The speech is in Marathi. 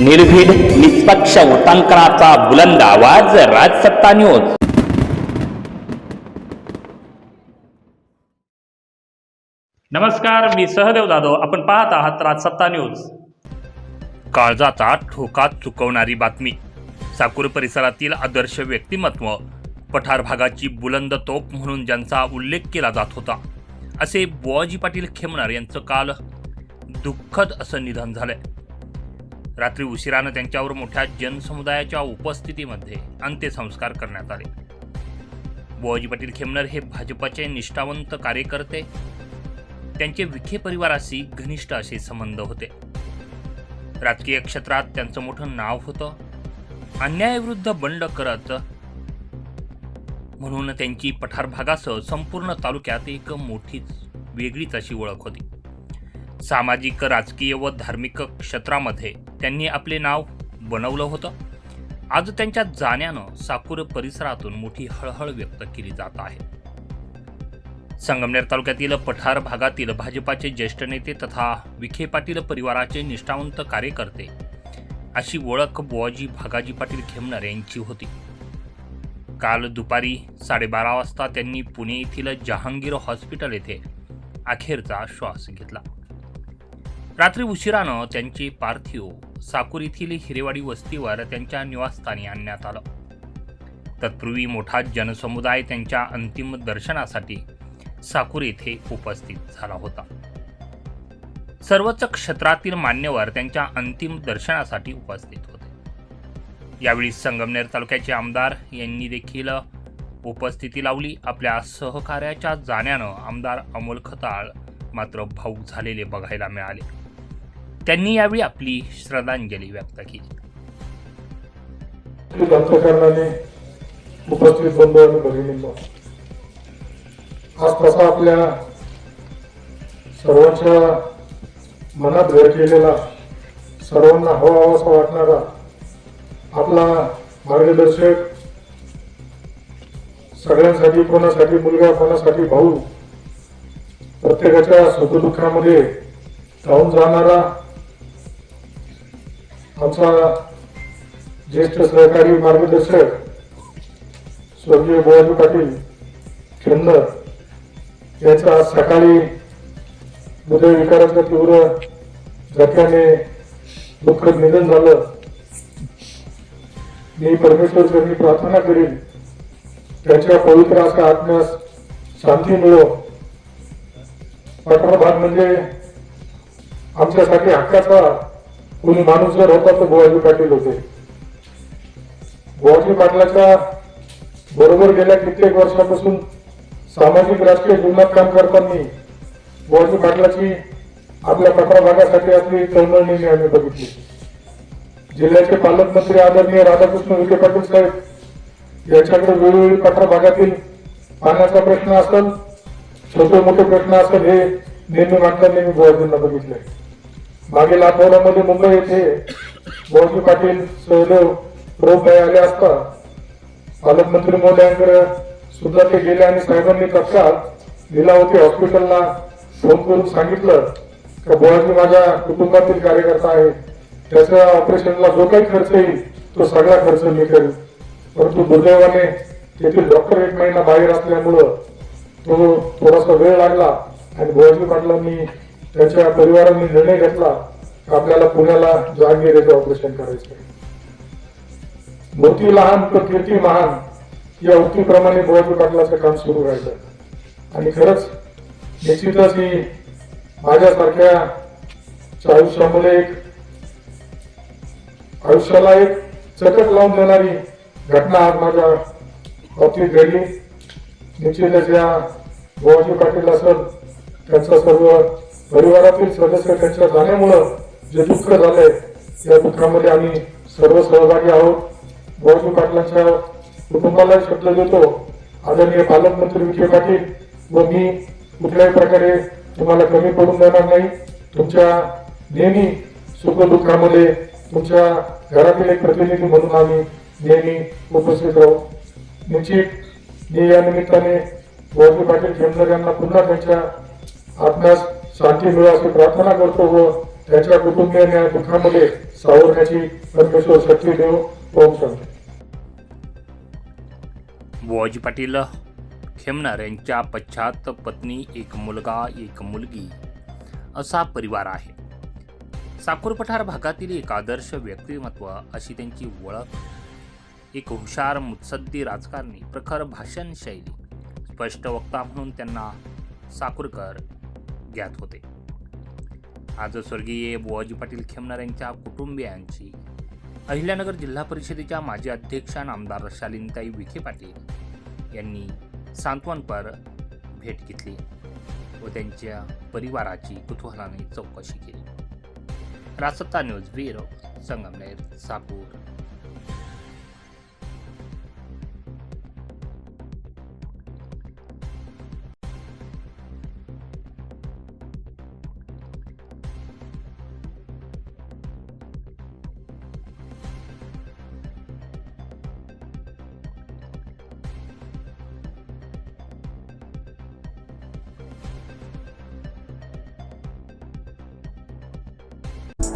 निर्भीड निष्पक्ष उटांकनाचा बुलंद आवाज राजसत्ता न्यूज. नमस्कार मी सहदेव जाधव. आपण पाहत आहात राजसत्ता न्यूज. काळजाचा ठोका चुकवणारी बातमी. साकूर परिसरातील आदर्श व्यक्तिमत्व पठार भागाची बुलंद तोप म्हणून ज्यांचा उल्लेख केला जात होता असे बुवाजी पाटील खेमणार यांचं काल दुःखद असं निधन झालंय. रात्री उशिरानं त्यांच्यावर मोठ्या जनसमुदायाच्या उपस्थितीमध्ये अंत्यसंस्कार करण्यात आले. बुवाजी पाटील खेमनर हे भाजपचे निष्ठावंत कार्यकर्ते. त्यांचे विखे परिवाराशी घनिष्ठ असे संबंध होते. राजकीय क्षेत्रात त्यांचं मोठं नाव होतं. अन्यायाविरुद्ध बंड करत म्हणून त्यांची पठार भागासह संपूर्ण तालुक्यात एक मोठीच वेगळीच अशी ओळख होती. सामाजिक राजकीय व धार्मिक क्षेत्रामध्ये त्यांनी आपले नाव बनवलं होतं. आज त्यांच्या जाण्यानं साकूर परिसरातून मोठी हळहळ व्यक्त केली जात आहे. संगमनेर तालुक्यातील पठार भागातील भाजपाचे ज्येष्ठ नेते तथा विखे पाटील परिवाराचे निष्ठावंत कार्यकर्ते अशी ओळख बुवाजी भागाजी पाटील खेमणार यांची होती. काल दुपारी साडेबारा वाजता त्यांनी पुणे येथील जहांगीर हॉस्पिटल येथे अखेरचा श्वास घेतला. रात्री उशिरानं त्यांचे पार्थिव साकूर येथील हिरेवाडी वस्तीवर त्यांच्या निवासस्थानी आणण्यात आलं. तत्पूर्वी मोठा जनसमुदाय त्यांच्या अंतिम दर्शनासाठी साकूर येथे उपस्थित झाला होता. सर्वच क्षेत्रातील मान्यवर त्यांच्या अंतिम दर्शनासाठी उपस्थित होते. यावेळी संगमनेर तालुक्याचे आमदार यांनी देखील उपस्थिती लावली. आपल्या सहकार्याच्या जाण्यानं आमदार अमोल खताळ मात्र भाऊक झालेले बघायला मिळाले. त्यांनी यावेळी आपली श्रद्धांजली व्यक्त केली. अंतकरणाने उपस्थित बंधू आणि आज तसा आपल्या सर्वांच्या मनात घर केलेला सर्वांना हवा हवासा वाटणारा आपला मार्गदर्शक सगळ्यांसाठी कोणासाठी मुलगा कोणासाठी भाऊ प्रत्येकाच्या सुखदुःखामध्ये धावून जाणारा आमचा ज्येष्ठ सहकारी मार्गदर्शक स्वर्गीय बोवाजी पाटील खेमनर यांचं आज सकाळी हृदयविकाराच्या तीव्र धक्क्याने दुःखद निधन झालं. मी परमेश्वर चरणी प्रार्थना करीन. त्याच्या पवित्र अशा आत्म्यास शांती मिळो. पठार भाग म्हणजे आमच्यासाठी हक्काचा कोणी माणूस जर होता तर बुवाजी पाटील होते. बुवाजी पाटलाच्या बरोबर गेल्या कित्येक वर्षापासून सामाजिक राजकीय जीवनात काम करताना बुवाजी पाटलाची आपल्या पठार भागासाठी आपली तळमळ नेहमी आम्ही बघितली. जिल्ह्याचे पालकमंत्री आदरणीय राधाकृष्ण विखे पाटील साहेब यांच्याकडे वेळोवेळी पठार भागातील पाण्याचा प्रश्न असेल छोटे मोठे प्रश्न असेल हे नेहमी मागताना मी बुवाजींना बघितलंय मागील आठवड्यामध्ये मुंबई येथे बोळजी पाटील सहदेव प्रभूभाई आले असता पालकमंत्री महोदयांकडे सुद्धा ते गेले आणि साहेबांनी तत्काळ लिलावती हॉस्पिटलला फोन करून सांगितलं की बोळाजी माझ्या कुटुंबातील कार्यकर्ता आहे त्याच्या ऑपरेशनला जो काही खर्च येईल तो सगळा खर्च मी करेन. परंतु दुर्दैवाने तेथील डॉक्टर एक महिना बाहेर असल्यामुळं तो थोडासा वेळ लागला आणि बोळाजी पाटलांनी त्याच्या परिवाराने निर्णय घेतला आपल्याला पुण्याला जहांगीर ऑपरेशन करायचं आहे. लहान तर कीर्ती महान या उक्तीप्रमाणे बोळजी पाटलाचं काम सुरू राहिलं आणि खरंच निश्चितच ही माझ्यासारख्या आयुष्यामध्ये एक आयुष्याला एक चटक लावून देणारी घटना आज माझ्या बाबतीत घडली निश्चितच या बोवाजी पाटील असं त्यांचा सर्व परिवारातील सदस्य त्यांच्या जाण्यामुळं जे दुःख झालंय या दुःखामध्ये आम्ही सर्व सहभागी आहोत. बोवाजी पाटलांच्या कुटुंबाला शब्द देतो. आदरणीय पालकमंत्री विखे पाटील व मी कुठल्याही प्रकारे तुम्हाला कमी पडून देणार नाही. तुमच्या नेहमी सुख दुःखामध्ये तुमच्या घरातील एक प्रतिनिधी म्हणून आम्ही नेहमी उपस्थित राहू. निश्चित मी या निमित्ताने बोरजी पाटील खेमनर यांना पुन्हा त्यांच्या आत्म्यास शांती मिळो अशी प्रार्थना करतो व त्यांच्या कुटुंबियांना या दुःखामध्ये सावरण्याची परमेश्वर शक्ती देव ओम शांती बुवाजी पाटील खेमणार यांच्या पश्चात पत्नी एक मुलगा एक मुलगी असा परिवार आहे. साकूर पठार भागातील एक आदर्श व्यक्तिमत्व अशी त्यांची ओळख एक हुशार मुत्सद्दी राजकारणी प्रखर भाषणशैली स्पष्ट वक्ता म्हणून त्यांना साकूरकर ज्ञात होते. आज स्वर्गीय बुवाजी पाटील खेमनार यांच्या कुटुंबियांची अहिल्यानगर जिल्हा परिषदेच्या माजी अध्यक्षा आमदार शालिनताई विखे पाटील यांनी सांत्वनपर भेट घेतली व त्यांच्या परिवाराची कुतूहलाने चौकशी केली. रासत्ता news bureau Sangamner Sakur